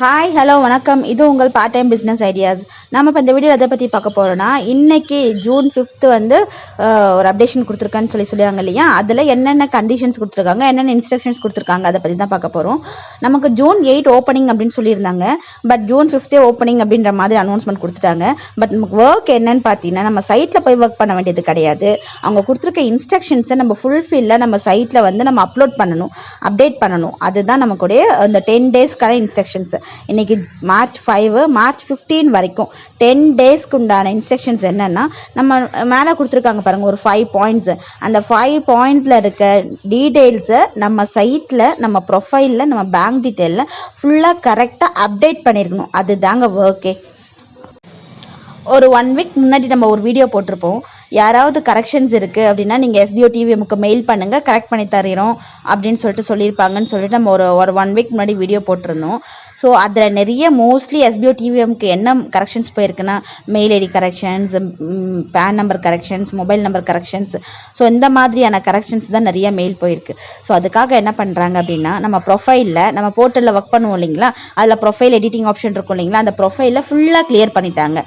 Hi hello வணக்கம். இது உங்கள் பார்ட் டைம் பிஸ்னஸ் ஐடியாஸ் நம்ம இப்போ இந்த வீடியோ எதை பற்றி பார்க்க போகிறோன்னா இன்னைக்கு ஜூன் ஃபிஃப்த்து வந்து ஒரு அப்டேஷன் கொடுத்துருக்கான்னு சொல்லி சொல்லியிருக்காங்க இல்லையா? அதில் என்னென்ன கண்டிஷன்ஸ் கொடுத்துருக்காங்க என்னென்ன இன்ஸ்ட்ரக்ஷன்ஸ் கொடுத்துருக்காங்க அதை பற்றி தான் பார்க்க போகிறோம் நமக்கு ஜூன் எயிட் ஓப்பனிங் அப்படின்னு சொல்லியிருந்தாங்க. பட் ஜூன் ஃபிஃப்த்தே ஓப்பனிங் அப்படின்ற மாதிரி அனௌன்ஸ்மெண்ட் கொடுத்துட்டாங்க. பட் நமக்கு ஒர்க் என்னன்னு பார்த்தீங்கன்னா நம்ம சைட்டில் போய் ஒர்க் பண்ண வேண்டியது கிடையாது. அவங்க கொடுத்துருக்க இன்ஸ்ட்ரக்ஷன்ஸை நம்ம ஃபுல்ஃபில்லாக நம்ம சைட்டில் வந்து நம்ம அப்லோட் பண்ணணும் அப்டேட் பண்ணணும். அதுதான் நமக்குடைய அந்த டென் டேஸ்க்கான இன்ஸ்ட்ரக்ஷன்ஸ் இன்றைக்கி மார்ச் ஃபைவ் மார்ச் ஃபிஃப்டீன் வரைக்கும் டென் டேஸ்க்கு உண்டான இன்ஸ்ட்ரக்ஷன்ஸ் என்னென்னா நம்ம மேலே கொடுத்துருக்காங்க பாருங்கள் ஒரு ஃபைவ் பாயிண்ட்ஸ் அந்த ஃபைவ் பாயிண்ட்ஸில் இருக்க டீட்டெயில்ஸை நம்ம சைட்டில் நம்ம ப்ரொஃபைலில் நம்ம பேங்க் டீட்டெயிலில் ஃபுல்லாக கரெக்டாக அப்டேட் பண்ணியிருக்கணும் அதுதாங்க ஒர்க்கே ஒரு ஒன் வீக் முன்னாடி நம்ம ஒரு வீடியோ போட்டிருப்போம். யாராவது கரெக்ஷன்ஸ் இருக்குது அப்படின்னா நீங்கள் எஸ்பிஓ டிவிஎம்க்கு மெயில் பண்ணுங்கள் கரெக்ட் பண்ணி தரோம் அப்படின்னு சொல்லிட்டு சொல்லியிருப்பாங்கன்னு சொல்லிட்டு நம்ம ஒரு ஒரு ஒன் வீக் முன்னாடி வீடியோ போட்டிருந்தோம். ஸோ அதில் நிறைய மோஸ்ட்லி எஸ்பிஓ டிவிஎம்க்கு என்ன corrections போயிருக்குன்னா mail ID corrections PAN number corrections mobile number corrections so இந்த மாதிரியான கரெக்ஷன்ஸ் தான் நிறைய மெயில் போயிருக்கு. ஸோ அதுக்காக என்ன பண்ணுறாங்க அப்படின்னா நம்ம ப்ரொஃபைலில் நம்ம போர்ட்டலில் ஒர்க் பண்ணுவோம் இல்லைங்களா? அதில் ப்ரொஃபைல் எடிட்டிங் ஆப்ஷன் இருக்கும் இல்லைங்களா? அந்த ப்ரொஃபைலில் ஃபுல்லாக கிளியர் பண்ணிட்டாங்க.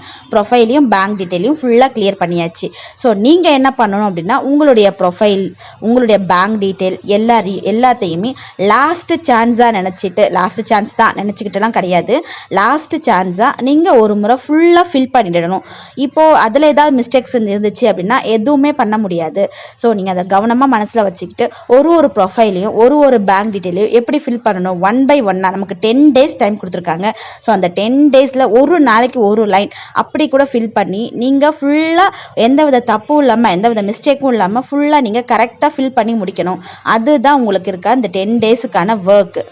ப்ரொஃபைலையும் பேங்க் டீட்டெயிலையும் ஃபுல்லாக கிளியர் பண்ணியாச்சு. ஸோ நீங்கள் என்ன பண்ணணும் அப்படின்னா உங்களுடைய ப்ரொஃபைல் உங்களுடைய பேங்க் டீட்டெயில் எல்லா எல்லாத்தையுமே லாஸ்ட்டு சான்ஸாக நினச்சிட்டு லாஸ்ட்டு சான்ஸ் தான் நினச்சிக்கிட்டுலாம் கிடையாது. லாஸ்ட்டு சான்ஸாக நீங்கள் ஒரு முறை ஃபுல்லாக ஃபில் பண்ணிடணும். இப்போது அதில் ஏதாவது மிஸ்டேக்ஸ் இருந்துச்சு அப்படின்னா எதுவுமே பண்ண முடியாது. ஸோ நீங்கள் அதை கவனமாக மனசில் வச்சுக்கிட்டு ஒரு ஒரு ப்ரொஃபைலையும் ஒரு ஒரு பேங்க் டீட்டெயிலையும் எப்படி ஃபில் பண்ணணும்? ஒன் பை ஒன்னாக நமக்கு டென் டேஸ் டைம் கொடுத்துருக்காங்க. ஸோ அந்த டென் டேஸில் ஒரு நாளைக்கு ஒரு லைன் அப்படி கூட ஃபில் பண்ணி நீங்கள் ஃபுல்லாக எந்த வித தப்பும் இல்லாமல் எந்த வித மிஸ்டேக்கும் இல்லாமல் ஃபுல்லாக நீங்கள் கரெக்டாக ஃபில் பண்ணி முடிக்கணும். அதுதான் உங்களுக்கு இருக்க அந்த டென் டேஸுக்கான ஒர்க்கு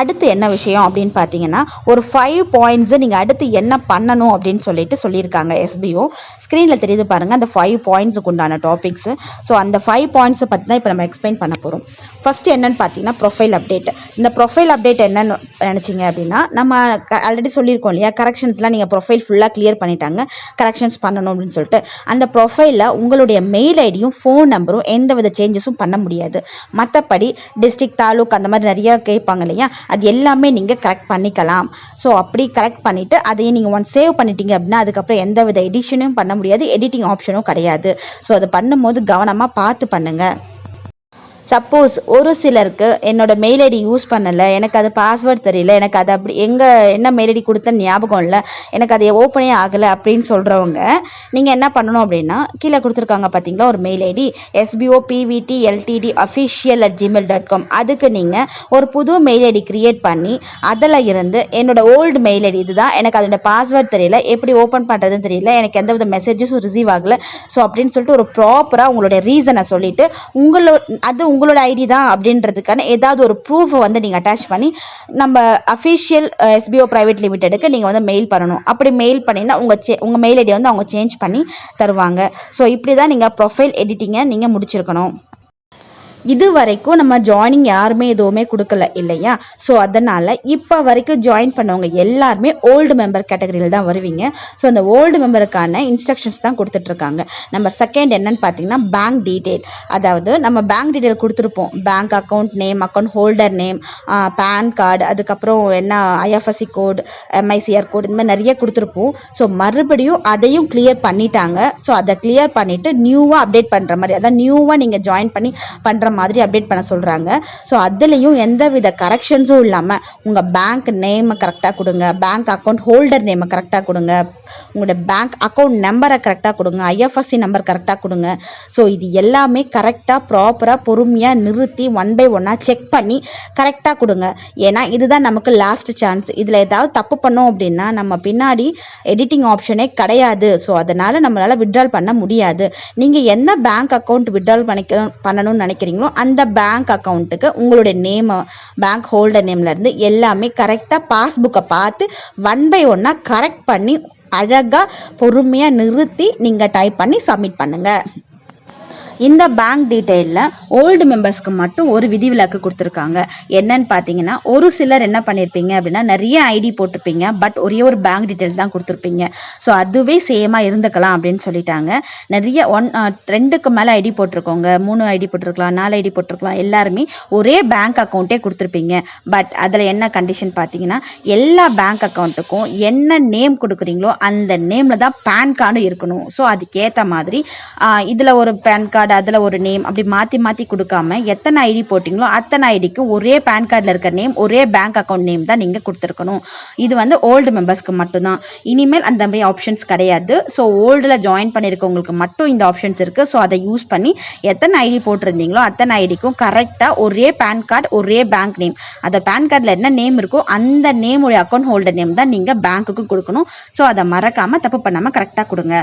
அடுத்து என்ன விஷயம் அப்படின்னு பார்த்தீங்கன்னா ஒரு ஃபைவ் பாயிண்ட்ஸு நீங்கள் அடுத்து என்ன பண்ணணும் அப்படின்னு சொல்லிட்டு சொல்லியிருக்காங்க எஸ்பிஓ ஸ்க்ரீனில் தெரியுது பாருங்கள் அந்த ஃபைவ் பாயிண்ட்ஸுக்கு உண்டான டாபிக்ஸு ஸோ அந்த ஃபைவ் பாயிண்ட்ஸை பற்றி தான் இப்போ நம்ம எக்ஸ்பிளைன் பண்ண போகிறோம் ஃபஸ்ட்டு என்னென்னு பார்த்தீங்கன்னா ப்ரொஃபைல் அப்டேட் இந்த ப்ரொஃபைல் அப்டேட் என்னென்னு நினச்சிங்க அப்படின்னா நம்ம ஆல்ரெடி சொல்லியிருக்கோம் இல்லையா கரெக்ஷன்ஸ்லாம் நீங்கள் ப்ரொஃபைல் ஃபுல்லாக கிளியர் பண்ணிட்டாங்க கரெக்ஷன்ஸ் பண்ணணும் அப்படின்னு சொல்லிட்டு. அந்த ப்ரொஃபைலில் உங்களுடைய மெயில் ஐடியும் ஃபோன் நம்பரும் எந்த வித சேஞ்சஸும் பண்ண முடியாது. மற்றபடி டிஸ்ட்ரிக்ட் தாலுக் அந்த மாதிரி நிறையா கேட்பாங்க இல்லையா அது எல்லாமே நீங்கள் கரெக்ட் பண்ணிக்கலாம். ஸோ அப்படி கரெக்ட் பண்ணிவிட்டு அதையும் நீங்கள் ஒன் சேவ் பண்ணிட்டீங்க அப்படின்னா அதுக்கப்புறம் எந்த வித எடிஷனும் பண்ண முடியாது எடிட்டிங் ஆப்ஷனும் கிடையாது. ஸோ அதை பண்ணும்போது கவனமாக பார்த்து பண்ணுங்கள் சப்போஸ் ஒரு சிலருக்கு என்னோட மெயில் ஐடி யூஸ் பண்ணலை எனக்கு அது பாஸ்வேர்ட் தெரியல எனக்கு அது அப்படி எங்கே என்ன மெயில் ஐடி கொடுத்த ஞாபகம் இல்லை எனக்கு அது ஓப்பனே ஆகலை அப்படின்னு சொல்கிறவங்க நீங்கள் என்ன பண்ணணும் அப்படின்னா கீழே கொடுத்துருக்காங்க பார்த்தீங்களா ஒரு mail ID SPO PVT LTD official at Gmail dot com அதுக்கு நீங்கள் ஒரு புது மெயில் ஐடி க்ரியேட் பண்ணி அதில் இருந்து என்னோட ஓல்டு மெயில் ஐடி இதுதான் எனக்கு அதோட பாஸ்வேர்ட் தெரியல எப்படி ஓப்பன் பண்ணுறதுன்னு தெரியல எனக்கு எந்த வித மெசேஜஸும் ரிசீவ் ஆகலை. ஸோ அப்படின்னு சொல்லிட்டு ஒரு ப்ராப்பராக உங்களுடைய ரீசனை சொல்லிவிட்டு உங்களோட அது உங்களோட ஐடி தான் அப்படின்றதுக்கான ஏதாவது ஒரு ப்ரூஃபை வந்து நீங்கள் அட்டாச் பண்ணி நம்ம அஃபிஷியல் எஸ்பிஓ ப்ரைவேட் லிமிட்டெடுக்கு நீங்கள் வந்து மெயில் பண்ணணும். அப்படி மெயில் பண்ணினா உங்கள் சே உங்கள் மெயில் ஐடியை வந்து அவங்க சேஞ்ச் பண்ணி தருவாங்க. ஸோ இப்படி தான் நீங்கள் ப்ரொஃபைல் எடிட்டிங்கை நீங்கள் முடிச்சிருக்கணும். இது வரைக்கும் நம்ம ஜாயினிங் யாருமே எதுவுமே கொடுக்கல இல்லையா? ஸோ அதனால் இப்போ வரைக்கும் ஜாயின் பண்ணவங்க எல்லாருமே ஓல்டு மெம்பர் கேட்டகரியில் தான் வருவீங்க. ஸோ அந்த ஓல்டு மெம்பருக்கான இன்ஸ்ட்ரக்ஷன்ஸ் தான் கொடுத்துட்ருக்காங்க. நம்பர் செகண்ட் என்னன்னு பார்த்தீங்கன்னா பேங்க் டீட்டெயில் அதாவது நம்ம பேங்க் டீட்டெயில் கொடுத்துருப்போம். Bank account name account holder name PAN card அதுக்கப்புறம் என்ன ஐஎஃப்எஸ்சி கோட் எம்ஐசிஆர் கோடு இந்த மாதிரி நிறைய கொடுத்துருப்போம். ஸோ மறுபடியும் அதையும் கிளியர் பண்ணிட்டாங்க. ஸோ அதை கிளியர் பண்ணிவிட்டு நியூவாக அப்டேட் பண்ணுற மாதிரி அதான் நியூவாக நீங்கள் ஜாயின் பண்ணி பண்ணுற மாதிரி அப்டேட் பண்ண சொல்கிறாங்க ஸோ அதுலேயும் எந்த வித கரெக்ஷன்ஸும் இல்லாமல் உங்கள் பேங்க் நேமை கரெக்டாக கொடுங்க. பேங்க் அக்கௌண்ட் ஹோல்டர் நேமை கரெக்டாக கொடுங்க. உங்களோட பேங்க் அக்கௌண்ட் நம்பரை கரெக்டாக கொடுங்க. ஐஎஃப்எஸ்சி நம்பர் கரெக்டாக கொடுங்க. ஸோ இது எல்லாமே கரெக்டாக ப்ராப்பராக பொறுமையாக நிறுத்தி ஒன் பை ஒன்னாக செக் பண்ணி கரெக்டாக கொடுங்க. ஏன்னா இதுதான் நமக்கு லாஸ்ட் சான்ஸ் இதில் ஏதாவது தப்பு பண்ணோம் அப்படின்னா நம்ம பின்னாடி எடிட்டிங் ஆப்ஷனே கிடையாது. ஸோ அதனால் நம்மளால் விட்ரால் பண்ண முடியாது. நீங்கள் என்ன பேங்க் அக்கௌண்ட் விட்ரால் பண்ணிக்க பண்ணணும்னு நினைக்கிறீங்க? நினைக்கிறீங்களோ அந்த பேங்க் அக்கௌண்ட்டுக்கு உங்களுடைய நேம் பேங்க் ஹோல்டர் நேம்லேருந்து எல்லாமே கரெக்டாக பாஸ்புக்கை பார்த்து ஒன் பை ஒன்னாக கரெக்ட் பண்ணி அழகாக பொறுமையாக நிறுத்தி நீங்கள் டைப் பண்ணி சப்மிட் பண்ணுங்கள் இந்த பேங்க் டீட்டெயிலில் ஓல்டு மெம்பர்ஸ்க்கு மட்டும் ஒரு விதிவிலக்கு கொடுத்துருக்காங்க. என்னன்னு பார்த்தீங்கன்னா ஒரு சிலர் என்ன பண்ணியிருப்பீங்க அப்படின்னா நிறைய ஐடி போட்டிருப்பீங்க பட் ஒரே ஒரு பேங்க் டீட்டெயில் தான் கொடுத்துருப்பீங்க. ஸோ அதுவே சேமாக இருந்துக்கலாம் அப்படின்னு சொல்லிட்டாங்க. நிறைய ஒன் ரெண்டுக்கு மேலே ஐடி போட்டிருக்கோங்க மூணு ஐடி போட்டிருக்கலாம் நாலு ஐடி போட்டிருக்கலாம் எல்லாருமே ஒரே பேங்க் அக்கௌண்ட்டே கொடுத்துருப்பீங்க. பட் அதில் என்ன கண்டிஷன் பார்த்தீங்கன்னா எல்லா பேங்க் அக்கௌண்ட்டுக்கும் என்ன நேம் கொடுக்குறீங்களோ அந்த நேமில் தான் பேன் கார்டு இருக்கணும். ஸோ அதுக்கேற்ற மாதிரி இதில் ஒரு பேன் கார்டு அதில் ஒரு நேம் அப்படி மாற்றி மாற்றி கொடுக்காம எத்தனை ஐடி போட்டிங்களோ அத்தனை ஐடிக்கு ஒரே பேன் கார்டில் இருக்க நேம் ஒரே பேங்க் அக்கௌண்ட் நேம் தான் நீங்கள் கொடுத்துருக்கணும். இது வந்து ஓல்டு மெம்பர்ஸ்க்கு மட்டும்தான். இனிமேல் அந்த மாதிரி ஆப்ஷன்ஸ் கிடையாது. ஸோ ஓல்டில் ஜாயின் பண்ணியிருக்கவங்களுக்கு மட்டும் இந்த ஆப்ஷன்ஸ் இருக்குது ஸோ அதை யூஸ் பண்ணி எத்தனை ஐடி போட்டிருந்தீங்களோ அத்தனை ஐடிக்கும் கரெக்டாக ஒரே பேன் கார்டு ஒரே பேங்க் நேம் அந்த பேன் கார்டில் என்ன நேம் இருக்கோ அந்த நேமுடைய அக்கௌண்ட் ஹோல்டர் நேம் தான் நீங்கள் பேங்க்குக்கு கொடுக்கணும். ஸோ அதை மறக்காமல் தப்பு பண்ணாமல் கரெக்டாக கொடுங்க.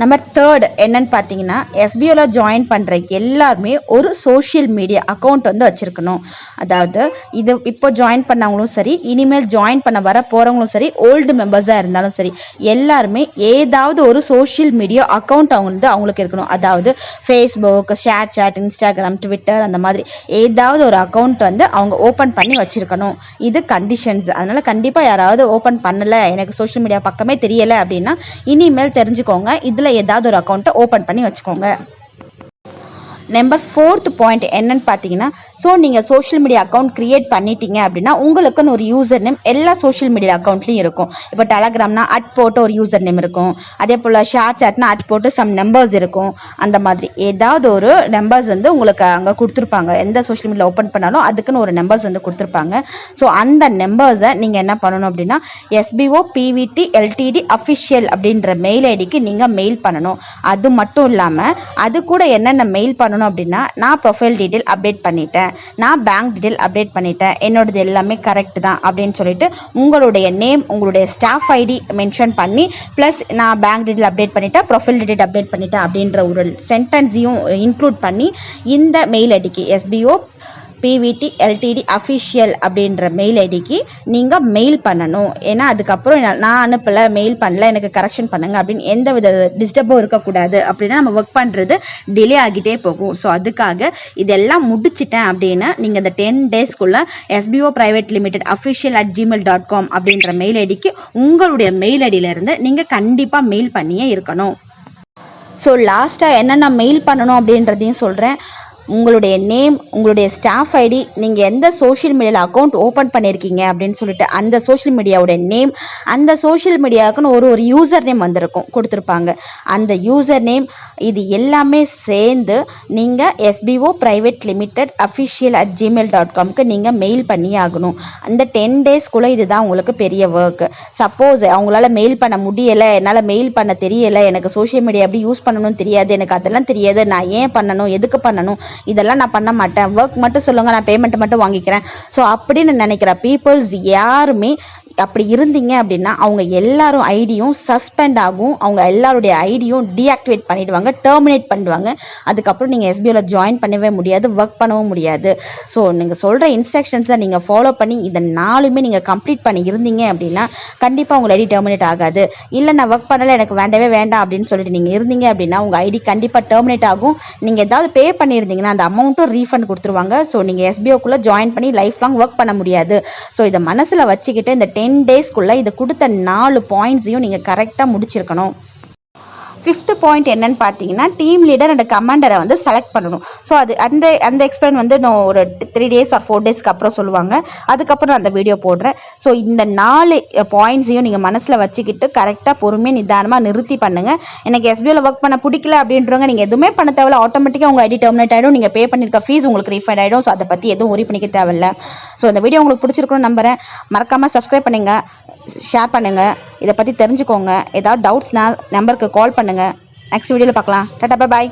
நம்பர் தேர்ட் என்னன்னு பார்த்தீங்கன்னா எஸ்பிஓவில் ஜாயின் பண்ணுற எல்லாருமே ஒரு சோஷியல் மீடியா அக்கௌண்ட் வந்து வச்சுருக்கணும். அதாவது இது இப்போ ஜாயின் பண்ணவங்களும் சரி இனிமேல் ஜாயின் பண்ண வர போகிறவங்களும் சரி ஓல்டு மெம்பர்ஸாக இருந்தாலும் சரி எல்லாருமே ஏதாவது ஒரு சோஷியல் மீடியா அக்கௌண்ட் அவங்க வந்து அவங்களுக்கு இருக்கணும். அதாவது Facebook ShareChat Instagram Twitter அந்த மாதிரி ஏதாவது ஒரு அக்கௌண்ட் வந்து அவங்க ஓப்பன் பண்ணி வச்சுருக்கணும். இது கண்டிஷன்ஸ் அதனால் கண்டிப்பாக யாராவது ஓப்பன் பண்ணலை எனக்கு சோஷியல் மீடியா பக்கமே தெரியலை அப்படின்னா இனிமேல் தெரிஞ்சுக்கோங்க. இதில் ஏதாவது ஒரு அக்கௌண்ட்டை ஓப்பன் பண்ணி வச்சுக்கோங்க. நம்பர் ஃபோர்த் பாயிண்ட் என்னன்னு பார்த்தீங்கன்னா ஸோ நீங்கள் சோஷியல் மீடியா அக்கௌண்ட் க்ரியேட் பண்ணிட்டீங்க அப்படின்னா உங்களுக்குன்னு ஒரு யூசர் நேம் எல்லா சோஷியல் மீடியா அக்கௌண்ட்லையும் இருக்கும். இப்போ டெலகிராம்னா அட் போட்டு ஒரு யூசர் நேம் இருக்கும். அதே போல் ஷேர் சாட்னா அட் போட்டு சம் நம்பர்ஸ் இருக்கும். அந்த மாதிரி ஏதாவது ஒரு நம்பர்ஸ் வந்து உங்களுக்கு அங்கே கொடுத்துருப்பாங்க. எந்த சோஷியல் மீடியா ஓப்பன் பண்ணாலும் அதுக்குன்னு ஒரு நம்பர்ஸ் வந்து கொடுத்துருப்பாங்க. ஸோ அந்த நம்பர்ஸை நீங்கள் என்ன பண்ணணும் அப்படின்னா எஸ்பிஓ பிவிடி எல்டிடி அஃபிஷியல் அப்படின்ற மெயில் ஐடிக்கு நீங்கள் மெயில் பண்ணணும். அது மட்டும் இல்லாமல் அது கூட என்னென்ன மெயில் பண்ணணும் பண்ணணும் அப்படின்னா நான் ப்ரொஃபைல் டீட்டெயில் அப்டேட் பண்ணிட்டேன். நான் பேங்க் டீட்டெயில் அப்டேட் பண்ணிட்டேன். என்னோடது எல்லாமே கரெக்ட் தான் அப்படின்னு சொல்லிட்டு உங்களுடைய நேம் உங்களுடைய ஸ்டாஃப் ஐடி மென்ஷன் பண்ணி ப்ளஸ் நான் பேங்க் டீட்டெயில் அப்டேட் பண்ணிட்டேன் ப்ரொஃபைல் டீட்டெயில் அப்டேட் பண்ணிட்டேன் அப்படின்ற ஒரு சென்டென்ஸையும் இன்க்ளூட் பண்ணி இந்த மெயில் ஐடிக்கு எஸ்பிஓ பிவிடி எல்டிடி அஃபிஷியல் அப்படின்ற மெயில் ஐடிக்கு நீங்கள் மெயில் பண்ணணும். ஏன்னா அதுக்கப்புறம் நான் நான் அனுப்பலை மெயில் பண்ணல எனக்கு கரெக்ஷன் பண்ணுங்க அப்படின்னு எந்த வித டிஸ்டர்பும் இருக்கக்கூடாது அப்படின்னா நம்ம ஒர்க் பண்ணுறது டிலே ஆகிட்டே போகும். ஸோ அதுக்காக இதெல்லாம் முடிச்சிட்டேன் அப்படின்னா நீங்கள் இந்த டென் டேஸ்க்குள்ளே SPO private limited official at Gmail dot com அப்படின்ற மெயில் ஐடிக்கு உங்களுடைய மெயில் ஐடியிலேருந்து நீங்கள் கண்டிப்பாக மெயில் பண்ணியே இருக்கணும். ஸோ லாஸ்ட்டாக என்னென்ன மெயில் பண்ணணும் அப்படின்றதையும் சொல்கிறேன் உங்களுடைய நேம் உங்களுடைய ஸ்டாஃப் ஐடி நீங்கள் எந்த சோஷியல் மீடியாவில் அக்கௌண்ட் ஓப்பன் பண்ணியிருக்கீங்க அப்படின்னு சொல்லிட்டு அந்த சோஷியல் மீடியாவோட நேம் அந்த சோஷியல் மீடியாவுக்குன்னு ஒரு ஒரு யூசர் நேம் வந்திருக்கும் கொடுத்துருப்பாங்க. அந்த யூசர் நேம் இது எல்லாமே சேர்ந்து நீங்கள் SPO private limited official at Gmail dot காம்க்கு நீங்கள் மெயில் பண்ணி ஆகணும். அந்த டென் டேஸ்க்குள்ளே இதுதான் உங்களுக்கு பெரிய ஒர்க்கு சப்போஸ் அவங்களால மெயில் பண்ண முடியலை என்னால் மெயில் பண்ண தெரியலை எனக்கு சோஷியல் மீடியா எப்படி யூஸ் பண்ணணும்னு தெரியாது எனக்கு அதெல்லாம் தெரியாது நான் ஏன் பண்ணணும் எதுக்கு பண்ணணும் இதெல்லாம் நான் பண்ண மாட்டேன். ஒர்க் மட்டும் சொல்லுங்கள் நான் பேமெண்ட் மட்டும் வாங்கிக்கிறேன். ஸோ அப்படின்னு நினைக்கிற பீப்புள்ஸ் யாருமே அப்படி இருந்தீங்க அப்படின்னா அவங்க எல்லாரும் ஐடியும் சஸ்பெண்ட் ஆகும். அவங்க எல்லாருடைய ஐடியும் டீஆக்டிவேட் பண்ணிவிடுவாங்க டெர்மினேட் பண்ணிடுவாங்க. அதுக்கப்புறம் நீங்கள் எஸ்பிஓவில் ஜாயின் பண்ணவே முடியாது ஒர்க் பண்ணவும் முடியாது. ஸோ நீங்கள் சொல்கிற இன்ஸ்ட்ரக்ஷன்ஸை நீங்கள் ஃபாலோ பண்ணி இதை நாலுமே நீங்கள் கம்ப்ளீட் பண்ணி இருந்தீங்க அப்படின்னா கண்டிப்பாக உங்கள் ஐடி டெர்மினேட் ஆகாது. இல்லை நான் ஒர்க் பண்ணலை எனக்கு வேண்டவே வேண்டாம் அப்படின்னு சொல்லிட்டு நீங்கள் இருந்தீங்க அப்படின்னா உங்கள் ஐடி கண்டிப்பாக டெர்மினேட் ஆகும். நீங்கள் ஏதாவது பே பண்ணியிருந்தீங்கன்னா அந்த அமௌண்ட்டும் ரீஃபண்ட் கொடுத்துருவாங்க. ஸோ நீங்கள் எஸ்பிஓக்குள்ளே ஜாயின் பண்ணி லைஃப் லாங் ஒர்க் பண்ண முடியாது. ஸோ இதை மனசில் வச்சுக்கிட்டு இந்த டென் டென் டேஸ்க்குள்ளே இது கொடுத்த நாலு பாயிண்ட்ஸையும் நீங்கள் கரெக்டாக முடிச்சிருக்கணும். ஃபிஃப்த்து பாயிண்ட் என்னன்னு பார்த்தீங்கன்னா டீம் லீடர் அண்ட் கமாண்டரை வந்து செலக்ட் பண்ணணும். ஸோ அது அந்த அந்த எக்ஸ்பிளைன் வந்து நான் ஒரு த்ரீ டேஸ் ஆர் ஃபோர் டேஸ்க்கு அப்புறம் சொல்லுவாங்க. அதுக்கப்புறம் நான் அந்த வீடியோ போடுறேன். ஸோ இந்த நாலு பாயிண்ட்ஸையும் நீங்கள் மனசில் வச்சுக்கிட்டு கரெக்டாக பொறுமையாக நிதானமாக நிறுத்தி பண்ணுங்கள் எனக்கு எஸ்பிஓவில் ஒர்க் பண்ண பிடிக்கல அப்படின்றவங்க நீங்கள் எதுவுமே பண்ண தேவையில்ல. ஆட்டோமேட்டிக்காக உங்கள் ஐடி டெர்மினேட் ஆகிடும் நீங்கள் பே பண்ணியிருக்க ஃபீஸ் உங்களுக்கு ரீஃபண்ட் ஆகிடும் ஸோ அதை பற்றி எதுவும் ஒரி பண்ணிக்க தேவையில்ல. ஸோ இந்த வீடியோ உங்களுக்கு பிடிச்சிருக்கணும்னு நம்புகிறேன் மறக்காமல் சப்ஸ்கிரைப் பண்ணுங்கள் ஷேர் பண்ணுங்கள் இதை பற்றி தெரிஞ்சுக்கோங்க. ஏதாவது டவுட்ஸ்னால் நம்பருக்கு கால் பண்ணுங்கள் நெக்ஸ்ட் வீடியோவில் பார்க்கலாம். டாட்டா பாய்